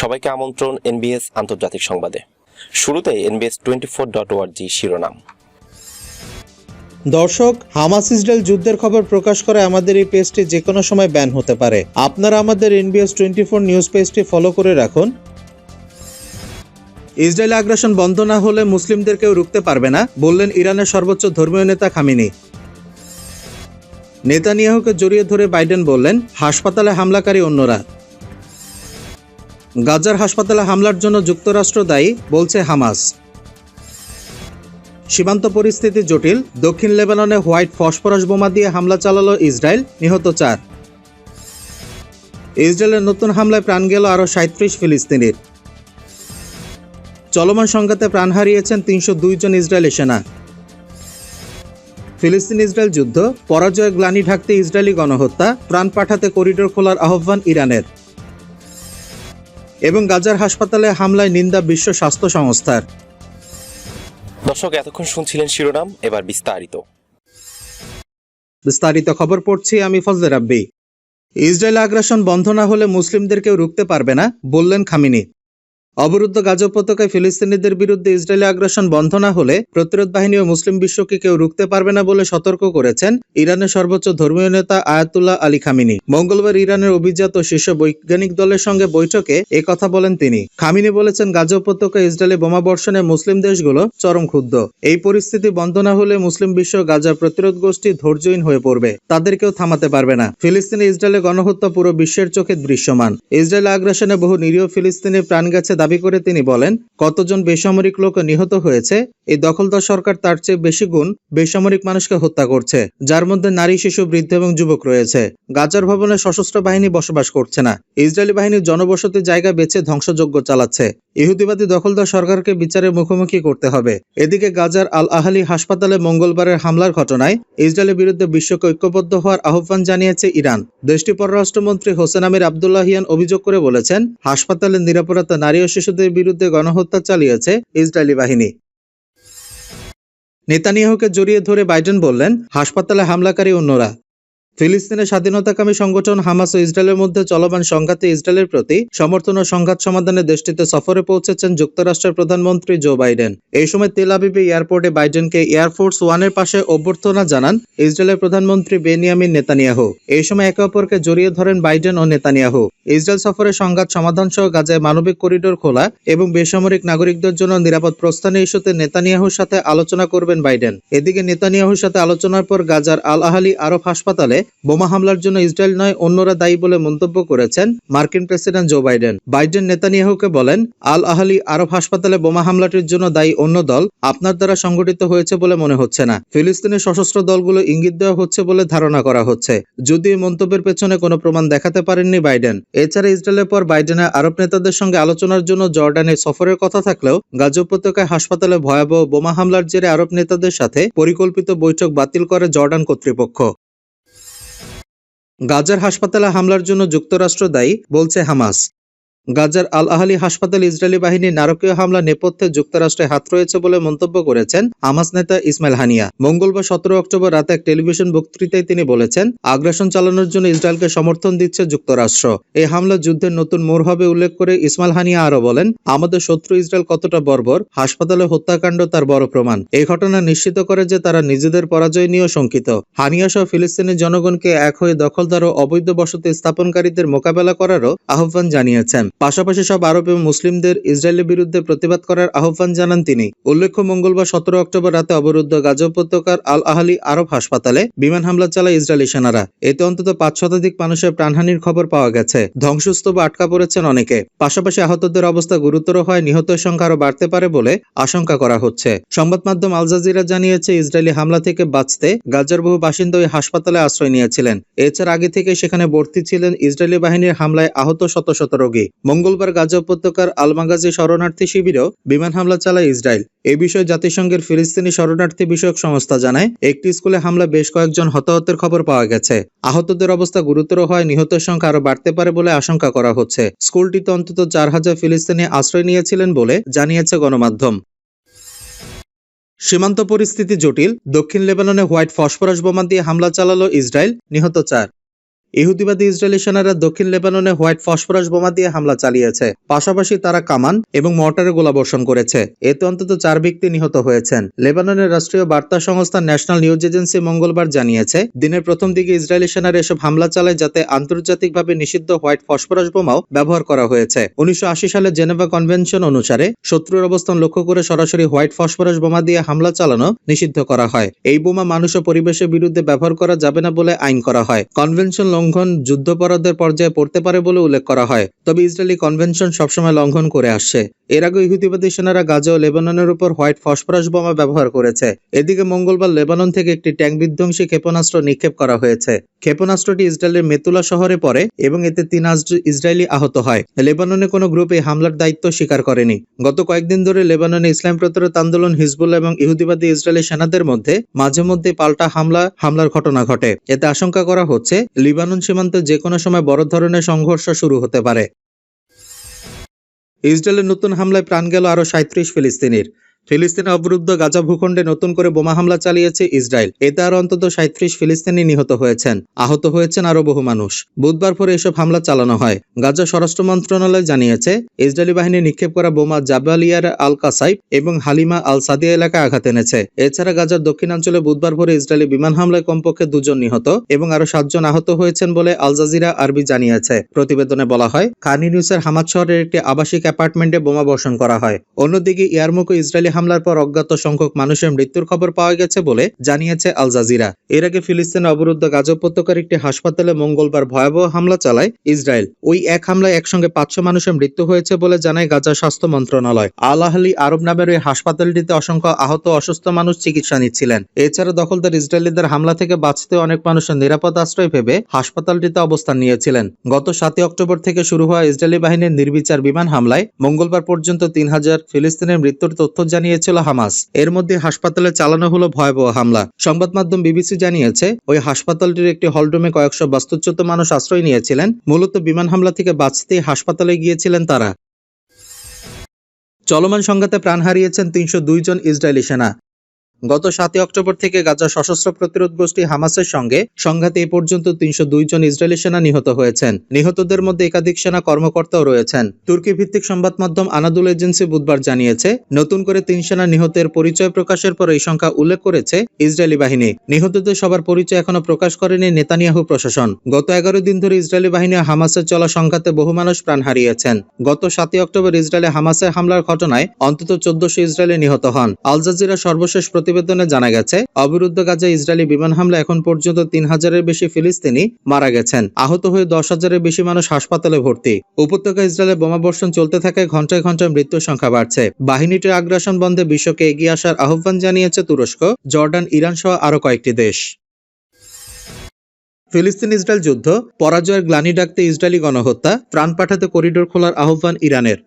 সবাইকে আমন্ত্রণ এনবিএস আন্তর্জাতিক সংবাদে। শুরুতে এনবিএস টোয়েন্টি ফোর ডট ওয়ার্জি শিরোনাম। দর্শক, হামাস ইসরায়েল যুদ্ধের খবর প্রকাশ করে আমাদের এই পেজটি যে কোনো সময় ব্যান হতে পারে। আপনারা আমাদের এনবিএস টোয়েন্টি ফোর নিউজ পেজটি ফলো করে রাখুন। ইসরায়েল আগ্রাসন বন্ধ না হলে মুসলিমদের কেউ রুখতে পারবে না, বললেন ইরানের সর্বোচ্চ ধর্মীয় নেতা খামিনি। নেতানিয়াহুকে জড়িয়ে ধরে বাইডেন বললেন, হাসপাতালে হামলাকারী অন্যরা। গাজার হাসপাতালে হামলার জন্য যুক্তরাষ্ট্র দায়ী, বলছে হামাস। সীমান্ত পরিস্থিতি জটিল। দক্ষিণ লেবাননে হোয়াইট ফসফরাস বোমা দিয়ে হামলা চালালো ইসরায়েল, নিহত চার। ইসরায়েলের নতুন হামলায় প্রাণ গেল আরও সাঁত্রিশ ফিলিস্তিনির। চলমান সংঘাতে প্রাণ হারিয়েছেন তিনশো দুই জন ইসরায়েলি সেনা। ফিলিস্তিন ইসরায়েল যুদ্ধ, পরাজয়ের গ্লানি ঢাকতে ইসরায়েলি গণহত্যা, প্রাণ পাঠাতে করিডোর খোলার আহ্বান ইরানের। এবং গাজার হাসপাতালে হামলায় নিন্দা বিশ্ব স্বাস্থ্য সংস্থার। দর্শক এতক্ষণ শুনছিলেন শিরোনাম এবার বিস্তারিত। বিস্তারিত খবর পড়ছি আমি ফজলে রাব্বি। ইসরায়েল আগ্রাসন বন্ধ না হলে মুসলিমদের কেউ রুখতে পারবে না বললেন খামিনি। অবরুদ্ধ গাজা উপত্যকায় ফিলিস্তিনিদের বিরুদ্ধে ইসরায়েলি আগ্রাসন বন্ধ না হলে প্রতিরোধ বাহিনী ও মুসলিম বিশ্বকে কেউ রুখতে পারবে না বলে সতর্ক করেছেন ইরানের সর্বোচ্চ ধর্মীয় নেতা আয়াতুল্লাহ আলী খামিনি। মঙ্গলবার ইরানের অভিজাত শীর্ষ বৈজ্ঞানিক দলের সঙ্গে বৈঠকে এ কথা বলেন তিনি। খামিনি বলেছেন গাজা উপত্যকায় ইসরায়েলি বোমা বর্ষণে মুসলিম দেশগুলো চরম ক্ষুব্ধ। এই পরিস্থিতি বন্ধ না হলে মুসলিম বিশ্ব গাজা প্রতিরোধ গোষ্ঠী ধৈর্যহীন হয়ে পড়বে। তাদের কেউ থামাতে পারবে না। ফিলিস্তিনে ইসরায়েলের গণহত্যা পুরো বিশ্বের চোখে দৃশ্যমান। ইসরায়েল আগ্রাসনে বহু নিরীহ ফিলিস্তিনি প্রাণ গেছে দাবি করে তিনি বলেন, কতজন বেসামরিক লোক নিহত হয়েছে? এই দখলদার সরকার তার চেয়ে বেশি গুণ বেসামরিক মানুষকে হত্যা করছে, যার মধ্যে নারী, শিশু, বৃদ্ধ এবং যুবক রয়েছে। গাজার ভবনে সশস্ত্র বাহিনী বসবাস করছে না। ইসরায়েলি বাহিনী জনবসতি জায়গা বেছে ধ্বংসযজ্ঞ চালাচ্ছে। ইহুদিবাদী দখলদার সরকারকে বিচারের মুখোমুখি করতে হবে। এদিকে গাজার আল আহালি হাসপাতালে মঙ্গলবারের হামলার ঘটনায় ইসরায়েলের বিরুদ্ধে বিশ্বকে ঐক্যবদ্ধ হওয়ার আহ্বান জানিয়েছে ইরান। দেশটির পররাষ্ট্রমন্ত্রী হোসেন আমির আবদুল্লাহিয়ান অভিযোগ করে বলেছেন, হাসপাতালের নিরাপত্তা নারী ও শিশুদের বিরুদ্ধে গণহত্যা চালিয়েছে ইসরায়েলি বাহিনী। নেতানিয়াহুকে জড়িয়ে ধরে বাইডেন বললেন, হাসপাতালে হামলাকারী অন্যরা। ফিলিস্তিনের স্বাধীনতাকামী সংগঠন হামাস ও ইসরায়েলের মধ্যে চলমান সংঘাতে ইসরায়েলের প্রতি সমর্থন ও সংঘাত সমাধানে দেশটিতে সফরে পৌঁছেছেন যুক্তরাষ্ট্রের প্রধানমন্ত্রী জো বাইডেন। এই সময় তেল আবিবে এয়ারপোর্টে বাইডেনকে এয়ারফোর্স ওয়ানের পাশে অভ্যর্থনা জানান ইসরায়েলের প্রধানমন্ত্রী বেনিয়ামিন নেতানিয়াহু। এই সময় একে অপরকে জড়িয়ে ধরেন বাইডেন ও নেতানিয়াহু। ইসরায়েল সফরে সংঘাত সমাধান সহ গাজায় মানবিক করিডোর খোলা এবং বেসামরিক নাগরিকদের জন্য নিরাপদ প্রস্থানের ইস্যুতে নেতানিয়াহুর সাথে আলোচনা করবেন বাইডেন। এদিকে নেতানিয়াহুর সাথে আলোচনার পর গাজার আল আহালি আরব হাসপাতালে বোমা হামলার জন্য ইসরায়েল নয়, অন্যরা দায়ী বলে মন্তব্য করেছেন মার্কিন প্রেসিডেন্ট জো বাইডেন। বাইডেন নেতানিয়াহুকে বলেন, আল আহালি আরব হাসপাতালে বোমা হামলাটির জন্য দায়ী অন্য দল আপনার দ্বারা সংগঠিত হয়েছে বলে মনে হচ্ছে না। ফিলিস্তিনের সশস্ত্র দলগুলো ইঙ্গিত দেওয়া হচ্ছে বলে ধারণা করা হচ্ছে। যদি এই মন্তব্যের পেছনে কোনো প্রমাণ দেখাতে পারেননি বাইডেন। এছাড়া ইসরায়েলের পর বাইডেনের আরব নেতাদের সঙ্গে আলোচনার জন্য জর্ডানে সফরের কথা থাকলেও গাজা উপত্যকায় হাসপাতালে ভয়াবহ বোমা হামলার জেরে আরব নেতাদের সাথে পরিকল্পিত বৈঠক বাতিল করে জর্ডান কর্তৃপক্ষ। গাজার হাসপাতালে হামলার জন্য যুক্তরাষ্ট্র দায়ী বলছে হামাস। গাজার আল আহালি হাসপাতাল ইসরায়েলি বাহিনীর নারকীয় হামলা নেপথ্যে যুক্তরাষ্ট্রে হাত রয়েছে বলে মন্তব্য করেছেন হামাস নেতা ইসমাইল হানিয়া। মঙ্গলবার সতেরো অক্টোবর রাতে এক টেলিভিশন বক্তৃতায় তিনি বলেছেন, আগ্রাসন চালানোর জন্য ইসরায়েলকে সমর্থন দিচ্ছে যুক্তরাষ্ট্র। এই হামলা যুদ্ধের নতুন মোড় হবে উল্লেখ করে ইসমাইল হানিয়া আরও বলেন, আমাদের শত্রু ইসরায়েল কতটা বর্বর, হাসপাতালে হত্যাকাণ্ড তার বড় প্রমাণ। এই ঘটনা নিশ্চিত করে যে তারা নিজেদের পরাজয় নিয়েও শঙ্কিত। হানিয়া সহ ফিলিস্তিনের জনগণকে এক হয়ে দখলদার ও অবৈধ বসতি স্থাপনকারীদের মোকাবেলা করারও আহ্বান জানিয়েছেন। পাশাপাশি সব আরব এবং মুসলিমদের ইসরায়েলের বিরুদ্ধে প্রতিবাদ করার আহ্বান জানান তিনি। উল্লেখ্য, মঙ্গলবার সতেরো অক্টোবর রাতে অবরুদ্ধ গাজা উপত্যকার আল আহালি আরব হাসপাতালে বিমান হামলা চালায় ইসরায়েলি সেনারা। এতে অন্তত পাঁচ শতাধিক মানুষের প্রাণহানির খবর পাওয়া গেছে। ধ্বংসস্তূপ আটকা পড়েছেন অনেকে। পাশাপাশি আহতদের অবস্থা গুরুতর হয় নিহতের সংখ্যা আরও বাড়তে পারে বলে আশঙ্কা করা হচ্ছে। সংবাদ মাধ্যম আল জাজিরা জানিয়েছে, ইসরায়েলি হামলা থেকে বাঁচতে গাজার বহু বাসিন্দা ওই হাসপাতালে আশ্রয় নিয়েছিলেন। এছাড়া আগে থেকে সেখানে ভর্তি ছিলেন ইসরায়েলি বাহিনীর হামলায় আহত শত শত রোগী। মঙ্গলবার গাজা উপত্যকার আলমাগাজি শরণার্থী শিবিরেও বিমান হামলা চালায় ইসরায়েল। এ বিষয়ে জাতিসংঘের ফিলিস্তিনি শরণার্থী বিষয়ক সংস্থা জানায়, একটি স্কুলে হামলা বেশ কয়েকজন হতাহতের খবর পাওয়া গেছে। আহতদের অবস্থা গুরুতর হয় নিহতের সংখ্যা আরও বাড়তে পারে বলে আশঙ্কা করা হচ্ছে। স্কুলটিতে অন্তত চার হাজার ফিলিস্তিনি আশ্রয় নিয়েছিলেন বলে জানিয়েছে গণমাধ্যম। সীমান্ত পরিস্থিতি জটিল। দক্ষিণ লেবাননে হোয়াইট ফসফরাস বোমা দিয়ে হামলা চালালো ইসরায়েল। নিহত চার। ইহুদিবাদী ইসরায়েলি সেনারা দক্ষিণ লেবাননে হোয়াইট ফসফরাস বোমা দিয়ে হামলা চালিয়েছে। পাশাপাশি তারা কামান এবং মর্টারে গোলাবর্ষণ করেছে। এতে অন্তত চার ব্যক্তি নিহত হয়েছেন। লেবাননের রাষ্ট্রীয় বার্তা সংস্থা ন্যাশনাল নিউজ এজেন্সি মঙ্গলবার জানিয়েছে, দিনের প্রথম দিকে ইসরায়েলি সেনারা এসব হামলা চালায় যাতে আন্তর্জাতিকভাবে নিষিদ্ধ হোয়াইট ফসফরাস বোমাও ব্যবহার করা হয়েছে। উনিশশো আশি সালে জেনেভা কনভেনশন অনুসারে শত্রুর অবস্থান লক্ষ্য করে সরাসরি হোয়াইট ফসফরাস বোমা দিয়ে হামলা চালানো নিষিদ্ধ করা হয়। এই বোমা মানুষ ও পরিবেশের বিরুদ্ধে ব্যবহার করা যাবে না বলে আইন করা হয়। কনভেনশন লঙ্ঘন যুদ্ধপরাধের পর্যায়ে পড়তে পারে বলে উল্লেখ করা হয়। তবে ইসরায়েলি কনভেনশন সবসময় লঙ্ঘন করে আসছে। এর আগে ইহুদিবাদী সেনারা গাজা ও লেবাননের উপর হোয়াইট ফসফরাস বোমা ব্যবহার করেছে। এদিকে মঙ্গলবার লেবানন থেকে একটি ট্যাঙ্ক বিধ্বংসী ক্ষেপণাস্ত্র নিক্ষেপ করা হয়েছে। ক্ষেপণাস্ত্রটি ইসরায়েলের মেতুলা শহরে পড়ে এবং এতে তিন ইসরায়েলি আহত হয়। লেবাননে কোনো গ্রুপ এই হামলার দায়িত্ব স্বীকার করেনি। গত কয়েকদিন ধরে লেবাননে ইসলাম প্রতিরোধ আন্দোলন, হিজবুল্লাহ এবং ইহুদিবাদী ইসরায়েলি সেনাদের মধ্যে মাঝে মধ্যে পাল্টা হামলা, হামলার ঘটনা ঘটে। এতে আশঙ্কা করা হচ্ছে, লিবানন সীমান্তে যে কোনো সময় বড় ধরনের সংঘর্ষ শুরু হতে পারে। ইসরায়েলের নতুন হামলায় প্রাণ গেল আরও সাঁত্রিশ ফিলিস্তিনির। ফিলিস্তিনে অবরুদ্ধ গাজা ভূখণ্ডে নতুন করে বোমা হামলা চালিয়েছে ইসরায়েল। এতে আরও অন্তত সাঁত্রিশ ফিলিস্তিনি নিহত হয়েছেন। আহত হয়েছেন আরও বহু মানুষ। বুধবার পরে এসব হামলা চালানো হয়। গাজা স্বরাষ্ট্র মন্ত্রণালয় জানিয়েছে, ইসরায়েলি বাহিনী নিক্ষেপ করা বোমা জাবালিয়ার আল কাসাইব এবং হালিমা আল সাদিয়া এলাকায় আঘাত এনেছে। এছাড়া গাজার দক্ষিণাঞ্চলে বুধবার ভোরে ইসরায়েলি বিমান হামলায় কমপক্ষে দুজন নিহত এবং আরও সাতজন আহত হয়েছেন বলে আল জাজিরা আরবি জানিয়েছে। প্রতিবেদনে বলা হয়, খান ইউনিসের হামাদ শহরের একটি আবাসিক অ্যাপার্টমেন্টে বোমা বর্ষণ করা হয়। অন্যদিকে ইয়ারমুক ও ইসরায়েলি হামলার পর অজ্ঞাত সংখ্যক মানুষের মৃত্যুর খবর পাওয়া গেছে বলে জানিয়েছে আল জাজিরা। এর আগে ফিলিস্তিনে অবরুদ্ধ গাজা উপত্যকার একটি হাসপাতালে মঙ্গলবার ভয়াবহ হামলা চালায় ইসরায়েল। ওই এক হামলায় একসঙ্গে পাঁচশো মানুষের মৃত্যু হয়েছে বলে জানায় গাজা স্বাস্থ্য মন্ত্রণালয়। আল আহলি আরব নামের ওই হাসপাতালটিতে অসংখ্য আহত অসুস্থ মানুষ চিকিৎসা নিচ্ছিলেন। এছাড়া দখলদার ইসরায়েলিদের হামলা থেকে বাঁচতে অনেক মানুষের নিরাপদ আশ্রয় ভেবে হাসপাতালটিতে অবস্থান নিয়েছিলেন। গত সাতই অক্টোবর থেকে শুরু হওয়া ইসরায়েলি বাহিনীর নির্বিচার বিমান হামলায় মঙ্গলবার পর্যন্ত তিন হাজার ফিলিস্তিনের মৃত্যুর তথ্য জানিয়েছিল হামাস। এর মধ্যে হাসপাতালে চালানো হলো ভয়াবহ হামলা। সংবাদ মাধ্যম বিবিসি জানিয়েছে, ওই হাসপাতালটির একটি হলরুমে কয়েকশো বাস্তুচ্যুত মানুষ আশ্রয় নিয়েছিলেন। মূলত বিমান হামলা থেকে বাঁচতেই হাসপাতালে গিয়েছিলেন তারা। চলমান সংঘাতে প্রাণ হারিয়েছেন তিনশো দুই জন ইসরায়েলি সেনা। গত সাতই অক্টোবর থেকে গাজা সশস্ত্র প্রতিরোধ গোষ্ঠী হামাসের সঙ্গে, সংঘাতে এ পর্যন্ত তিনশো জন ইসরায়েলি সেনা নিহত হয়েছেন। নিহতদের মধ্যে একাধিক সেনা কর্মকর্তাও রয়েছেন। তুর্কি ভিত্তিক সংবাদ মাধ্যম আনাদুল এজেন্সি বুধবার জানিয়েছে, নতুন করে তিন সেনা নিহতের পরিচয় প্রকাশের পর এই সংখ্যা উল্লেখ করেছে ইসরায়েলি বাহিনী। নিহতদের সবার পরিচয় এখনও প্রকাশ করেনি নেতানিয়াহু প্রশাসন। গত এগারো দিন ধরে ইসরায়েলি বাহিনী হামাসের চলা সংঘাতে বহু মানুষ প্রাণ হারিয়েছেন। গত সাতই অক্টোবর ইসরায়েলে হামাসের হামলার ঘটনায় অন্তত চোদ্দশো ইসরায়েলি নিহত হন। আলজাজিরা সর্বশেষ সর্বশেষ প্রতিবেদনে জানা গেছে, অবরুদ্ধ গাজা ইসরায়েলি বিমান হামলা এখন পর্যন্ত তিন হাজারের বেশি ফিলিস্তিনি মারা গেছেন। আহত হয়ে দশ হাজারের বেশি মানুষ হাসপাতালে ভর্তি। উপত্যকা ইসরায়েলে বোমাবর্ষণ চলতে থাকায় ঘন্টায় ঘন্টায় মৃত্যুর সংখ্যা বাড়ছে। বাহিনীটির আগ্রাসন বন্ধে বিশ্বকে এগিয়ে আসার আহ্বান জানিয়েছে তুরস্ক, জর্ডান, ইরান সহ আরও কয়েকটি দেশ। ফিলিস্তিন ইসরায়েল যুদ্ধ, পরাজয়ের গ্লানি ডাকতে ইসরায়েলি গণহত্যা, প্রাণ পাঠাতে করিডোর খোলার আহ্বান ইরানের।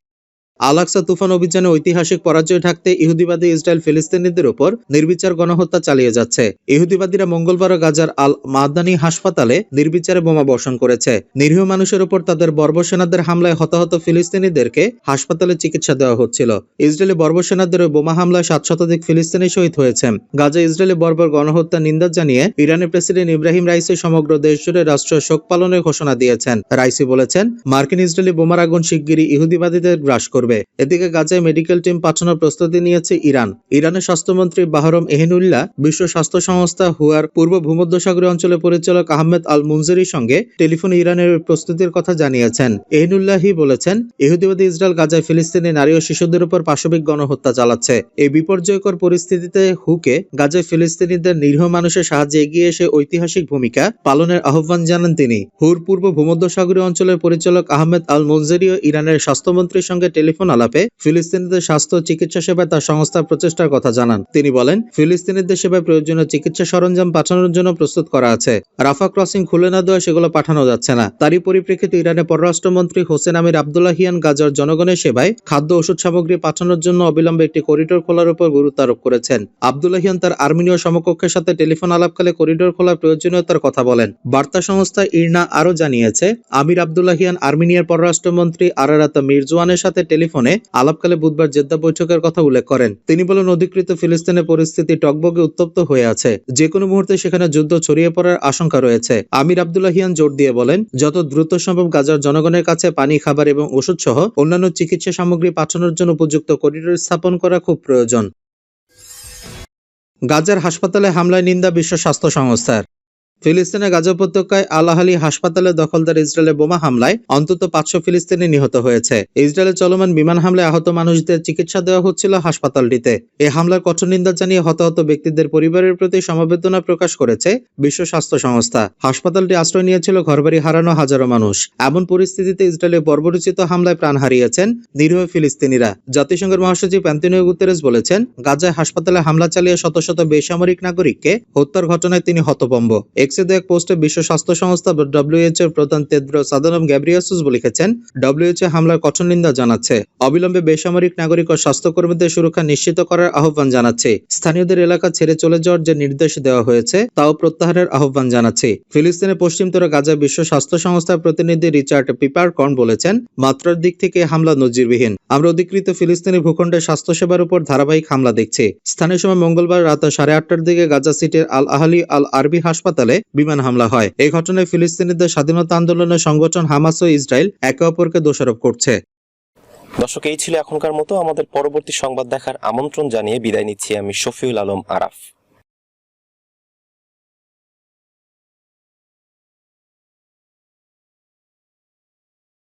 আলাক্সা তুফান অভিযানে ঐতিহাসিক পরাজয় ঢাকতে ইহুদিবাদী ইসরায়েল ফিলিস্তিনিদের উপর নির্বিচার গণহত্যা চালিয়ে যাচ্ছে। ইহুদিবাদীরা মঙ্গলবার গাজার আল মাদানি হাসপাতালে নির্বিচারে বোমা বর্ষণ করেছে। নিরীহ মানুষের উপর তাদের বর্বসেনাদের হামলায় হতাহত ফিলিস্তিনিদেরকে হাসপাতালে চিকিৎসা দেওয়া হচ্ছিল। ইসরায়েলি বর্বসেনাদের বোমা হামলায় সাত শতাধিক ফিলিস্তিনি শহীদ হয়েছেন। গাজা ইসরায়েলি বর্বর গণহত্যা নিন্দা জানিয়ে ইরানের প্রেসিডেন্ট ইব্রাহিম রাইসি সমগ্র দেশ জুড়ে রাষ্ট্রীয় শোক পালনের ঘোষণা দিয়েছেন। রাইসি বলেছেন, মার্কিন ইসরায়েলি বোমার আগুন শিগগিরই ইহুদিবাদীদের গ্রাস করবে। এদিকে গাজায় মেডিকেল টিম পাঠানোর প্রস্তুতি নিয়েছে ইরান। ইরানের স্বাস্থ্যমন্ত্রী বাহরম এহেনুল্লাহ, বিশ্ব স্বাস্থ্য সংস্থা হুয়ার পূর্ব ভূমধ্যসাগরীয় অঞ্চলের পরিচালক আহমেদ আল মুনজেরির সঙ্গে টেলিফোনে ইরানের প্রস্তুতির কথা জানিয়েছেন। এহেনুল্লাহি বলেছেন, ইহুদিবাদী ইসরায়েল গাজায় ফিলিস্তিনি নারী ও শিশুদের উপর পাশবিক গণহত্যা চালাচ্ছে। এই বিপর্যয়কর পরিস্থিতিতে হুকে গাজায় ফিলিস্তিনিদের নিরীহ মানুষের সাহায্যে এগিয়ে এসে ঐতিহাসিক ভূমিকা পালনের আহ্বান জানান তিনি। হুর পূর্ব ভূমধ্যসাগরীয় অঞ্চলের পরিচালক আহমেদ আল মুনজেরিও ইরানের স্বাস্থ্যমন্ত্রীর সঙ্গে টেলিফোন আলাপে ফিলিস্তিনিদের স্বাস্থ্য চিকিৎসা সেবায় তার সংস্থার প্রচেষ্টার কথা জানান। তিনি বলেন, ফিলিস্তিনিদের সেবায় প্রয়োজনীয় চিকিৎসা সরঞ্জাম পাঠানোর জন্য প্রস্তুত করা আছে। রাফা ক্রসিং খুলে না দেওয়া সেগুলো পাঠানো যাচ্ছে না। তারই পরিপ্রেক্ষিতে ইরানের পররাষ্ট্রমন্ত্রী হোসেন আমির আবদুল্লাহিয়ান গাজার জনগণের সেবায় খাদ্য ওষুধ সামগ্রী পাঠানোর জন্য অবিলম্বে একটি করিডোর খোলার উপর গুরুত্ব আরোপ করেছেন। আবদুল্লাহিয়ান তার আর্মেনীয় সমকক্ষের সাথে টেলিফোন আলাপকালে করিডোর খোলার প্রয়োজনীয়তার কথা বলেন। বার্তা সংস্থা ইরনা আরও জানিয়েছে, আমির আবদুল্লাহিয়ান আর্মেনিয়ার পররাষ্ট্রমন্ত্রী আরারাতা মির্জওয়ানের সাথে টেলিফোন টেলিফোনে আলাপকালে বুধবার জেদ্দা বৈঠকের কথা উল্লেখ করেন। তিনি বলেন, অধিকৃত ফিলিস্তিনের পরিস্থিতি টকবগে উত্তপ্ত হয়ে আছে। যে কোনো মুহূর্তে সেখানে যুদ্ধ ছড়িয়ে পড়ার আশঙ্কা রয়েছে। আমির আবদুল্লাহিয়ান জোর দিয়ে বলেন, যত দ্রুত সম্ভব গাজার জনগণের কাছে পানি, খাবার এবং ওষুধ সহ অন্যান্য চিকিৎসা সামগ্রী পাঠানোর জন্য উপযুক্ত করিডোর স্থাপন করা খুব প্রয়োজন। গাজার হাসপাতালে হামলায় নিন্দা বিশ্ব স্বাস্থ্য সংস্থার। ফিলিস্তিনের গাজা উপত্যকায় আল আহালি হাসপাতালে দখলদার ইসরায়েলের বোমা হামলায় অন্তত পাঁচশো ফিলিস্তিনি নিহত হয়েছে। ইসরায়েলের চলমান বিমান হামলায় আহত মানুষদের চিকিৎসা দেওয়া হচ্ছিল হাসপাতালটিতে। এ হামলার কঠোর নিন্দা জানিয়ে হতাহত ব্যক্তিদের পরিবারের প্রতি সমবেদনা প্রকাশ করেছে বিশ্ব স্বাস্থ্য সংস্থা। হাসপাতালটি আশ্রয় নিয়েছিল ঘরবাড়ি হারানো হাজারো মানুষ। এমন পরিস্থিতিতে ইসরায়েলের বর্বরচিত হামলায় প্রাণ হারিয়েছেন নিরীহ ফিলিস্তিনিরা। জাতিসংঘের মহাসচিব অ্যান্টনিও গুতেরেস বলেছেন, গাজায় হাসপাতালে হামলা চালিয়ে শত শত বেসামরিক নাগরিককে হত্যার ঘটনায় তিনি হতবম্ব এক্সে এক পোস্টে বিশ্ব স্বাস্থ্য সংস্থা ডব্লিউএইচও এর প্রধান তেদ্রো সাদানম গ্যাব্রিয়াসুস লিখেছেন ডব্লিউএইচও হামলার কঠোর নিন্দা জানাচ্ছে। অবিলম্বে বেসামরিক নাগরিক ও স্বাস্থ্যকর্মীদের সুরক্ষা নিশ্চিত করার আহ্বান জানাচ্ছে। স্থানীয়দের এলাকা ছেড়ে চলে যাওয়ার যে নির্দেশ দেওয়া হয়েছে, তাও প্রত্যাহারের আহ্বান জানাচ্ছে। ফিলিস্তিনের পশ্চিমতরা গাজা বিশ্ব স্বাস্থ্য সংস্থার প্রতিনিধি রিচার্ড পিপারকর্ন বলেছেন, মাত্রার দিক থেকে হামলা নজিরবিহীন। আমরা অধিকৃত ফিলিস্তিনি ভূখণ্ডে স্বাস্থ্যসেবার উপর ধারাবাহিক হামলা দেখছি। স্থানীয় সময় মঙ্গলবার রাত সাড়ে আটটার দিকে গাজা সিটির আল আহালি আল আরবি হাসপাতালে বিমান হামলা হয়। এই ঘটনায় ফিলিস্তিনিদের স্বাধীনতা আন্দোলনের সংগঠন হামাস ও ইসরায়েল একে অপরকে দোষারোপ করছে। দর্শক, এই ছিল এখনকার মতো। আমাদের পরবর্তী সংবাদ দেখার আমন্ত্রণ জানিয়ে বিদায় নিচ্ছি আমি শফিউল আলম আরাফ।